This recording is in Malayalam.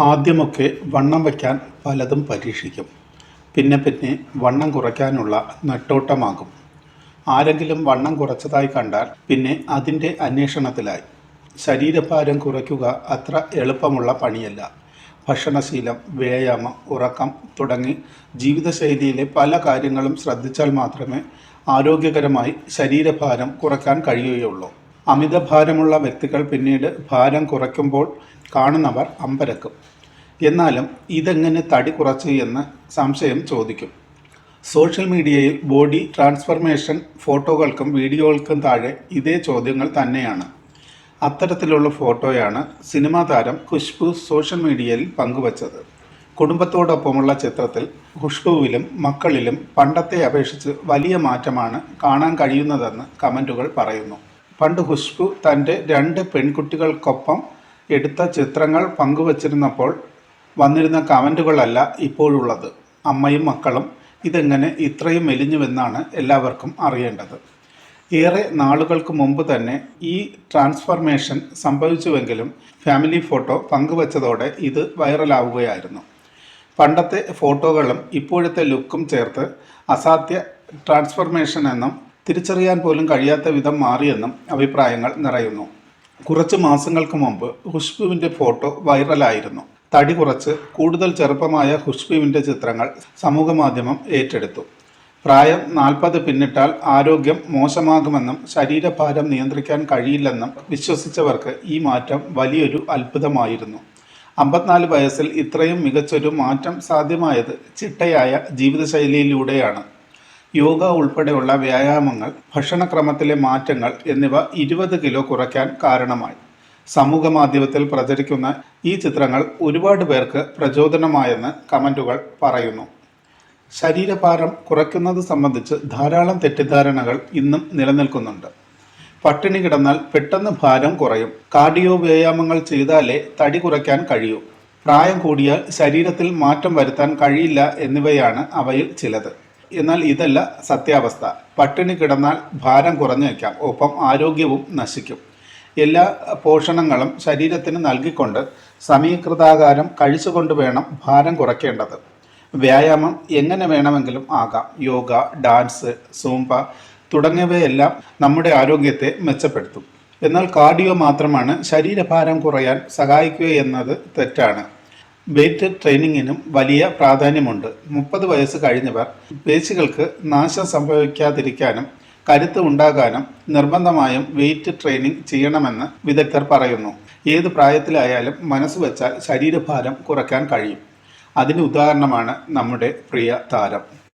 ആദ്യമൊക്കെ വണ്ണം വയ്ക്കാൻ പലതും പരീക്ഷിക്കും. പിന്നെ പിന്നെ വണ്ണം കുറയ്ക്കാനുള്ള നെട്ടോട്ടമാകും. ആരെങ്കിലും വണ്ണം കുറച്ചതായി കണ്ടാൽ പിന്നെ അതിന്റെ അന്വേഷണത്തിലായി. ശരീരഭാരം കുറയ്ക്കുക അത്ര എളുപ്പമുള്ള പണിയല്ല. ഭക്ഷണശീലം വ്യായാമം ഉറക്കം തുടങ്ങി ജീവിതശൈലിയിലെ പല കാര്യങ്ങളും ശ്രദ്ധിച്ചാൽ മാത്രമേ ആരോഗ്യകരമായി ശരീരഭാരം കുറയ്ക്കാൻ കഴിയുകയുള്ളൂ. അമിതഭാരമുള്ള വ്യക്തികൾ പിന്നീട് ഭാരം കുറയ്ക്കുമ്പോൾ കാണുന്നവർ അമ്പരക്കും. എന്നാലും ഇതെങ്ങനെ തടി കുറച്ച് എന്ന് സംശയം ചോദിക്കും. സോഷ്യൽ മീഡിയയിൽ ബോഡി ട്രാൻസ്ഫർമേഷൻ ഫോട്ടോകൾക്കും വീഡിയോകൾക്കും താഴെ ഇതേ ചോദ്യങ്ങൾ തന്നെയാണ്. അത്തരത്തിലുള്ള ഫോട്ടോയാണ് സിനിമാ താരം ഖുഷ്ബു സോഷ്യൽ മീഡിയയിൽ പങ്കുവച്ചത്. കുടുംബത്തോടൊപ്പമുള്ള ചിത്രത്തിൽ ഖുഷ്ബുവിലും മക്കളിലും പണ്ടത്തെ അപേക്ഷിച്ച് വലിയ മാറ്റമാണ് കാണാൻ കഴിയുന്നതെന്ന് കമന്റുകൾ പറയുന്നു. പണ്ട് ഖുഷ്ബു തന്റെ രണ്ട് പെൺകുട്ടികൾക്കൊപ്പം എടുത്ത ചിത്രങ്ങൾ പങ്കുവച്ചിരുന്നപ്പോൾ വന്നിരുന്ന കമന്റുകളല്ല ഇപ്പോഴുള്ളത്. അമ്മയും മക്കളും ഇതെങ്ങനെ ഇത്രയും മെലിഞ്ഞുവെന്നാണ് എല്ലാവർക്കും അറിയേണ്ടത്. ഏറെ നാളുകൾക്ക് മുമ്പ് തന്നെ ഈ ട്രാൻസ്ഫർമേഷൻ സംഭവിച്ചുവെങ്കിലും ഫാമിലി ഫോട്ടോ പങ്കുവച്ചതോടെ ഇത് വൈറലാവുകയായിരുന്നു. പണ്ടത്തെ ഫോട്ടോകളും ഇപ്പോഴത്തെ ലുക്കും ചേർത്ത് അസാധ്യ ട്രാൻസ്ഫർമേഷൻ എന്നും തിരിച്ചറിയാൻ പോലും കഴിയാത്ത വിധം മാറിയെന്നും അഭിപ്രായങ്ങൾ നിറയുന്നു. കുറച്ച് മാസങ്ങൾക്ക് മുമ്പ് ഖുഷ്ബുവിന്റെ ഫോട്ടോ വൈറലായിരുന്നു. തടി കുറച്ച് കൂടുതൽ ചെറുപ്പമായ ഖുഷ്ബുവിന്റെ ചിത്രങ്ങൾ സമൂഹമാധ്യമം ഏറ്റെടുത്തു. പ്രായം നാൽപ്പത് പിന്നിട്ടാൽ ആരോഗ്യം മോശമാകുമെന്നും ശരീരഭാരം നിയന്ത്രിക്കാൻ കഴിയില്ലെന്നും വിശ്വസിച്ചവർക്ക് ഈ മാറ്റം വലിയൊരു അത്ഭുതമായിരുന്നു. അമ്പത്തിനാല് വയസ്സിൽ ഇത്രയും മികച്ചൊരു മാറ്റം സാധ്യമായത് ചിട്ടയായ ജീവിതശൈലിയിലൂടെയാണ്. യോഗ ഉൾപ്പെടെയുള്ള വ്യായാമങ്ങൾ ഭക്ഷണക്രമത്തിലെ മാറ്റങ്ങൾ എന്നിവ ഇരുപത് കിലോ കുറയ്ക്കാൻ കാരണമായി. സമൂഹ മാധ്യമത്തിൽ പ്രചരിക്കുന്ന ഈ ചിത്രങ്ങൾ ഒരുപാട് പേർക്ക് പ്രചോദനമായെന്ന് കമന്റുകൾ പറയുന്നു. ശരീരഭാരം കുറയ്ക്കുന്നത് സംബന്ധിച്ച് ധാരാളം തെറ്റിദ്ധാരണകൾ ഇന്നും നിലനിൽക്കുന്നുണ്ട്. പട്ടിണി കിടന്നാൽ പെട്ടെന്ന് ഭാരം കുറയും. കാർഡിയോ വ്യായാമങ്ങൾ ചെയ്താലേ തടി കുറയ്ക്കാൻ കഴിയൂ. പ്രായം കൂടിയാൽ ശരീരത്തിൽ മാറ്റം വരുത്താൻ കഴിയില്ല എന്നിവയാണ് അവയിൽ ചിലത്. എന്നാൽ ഇതല്ല സത്യാവസ്ഥ. പട്ടിണി കിടന്നാൽ ഭാരം കുറഞ്ഞു കുറഞ്ഞേക്കാം ഒപ്പം ആരോഗ്യവും നശിക്കും. എല്ലാ പോഷണങ്ങളും ശരീരത്തിന് നൽകിക്കൊണ്ട് സമീകൃതാകാരം കഴിച്ചുകൊണ്ട് വേണം ഭാരം കുറയ്ക്കേണ്ടത്. വ്യായാമം എങ്ങനെ വേണമെങ്കിലും ആകാം. യോഗ ഡാൻസ് സൂംബ തുടങ്ങിയവയെല്ലാം നമ്മുടെ ആരോഗ്യത്തെ മെച്ചപ്പെടുത്തും. എന്നാൽ കാർഡിയോ മാത്രമാണ് ശരീരഭാരം കുറയാൻ സഹായിക്കുക എന്നത് തെറ്റാണ്. വെയ്റ്റ് ട്രെയിനിങ്ങിനും വലിയ പ്രാധാന്യമുണ്ട്. മുപ്പത് വയസ്സ് കഴിഞ്ഞവർ പേശികൾക്ക് നാശം സംഭവിക്കാതിരിക്കാനും കരുത്ത് ഉണ്ടാകാനും നിർബന്ധമായും വെയ്റ്റ് ട്രെയിനിങ് ചെയ്യണമെന്ന് വിദഗ്ധർ പറയുന്നു. ഏത് പ്രായത്തിലായാലും മനസ്സ് വെച്ചാൽ ശരീരഭാരം കുറയ്ക്കാൻ കഴിയും. അതിന് ഉദാഹരണമാണ് നമ്മുടെ പ്രിയ താരം.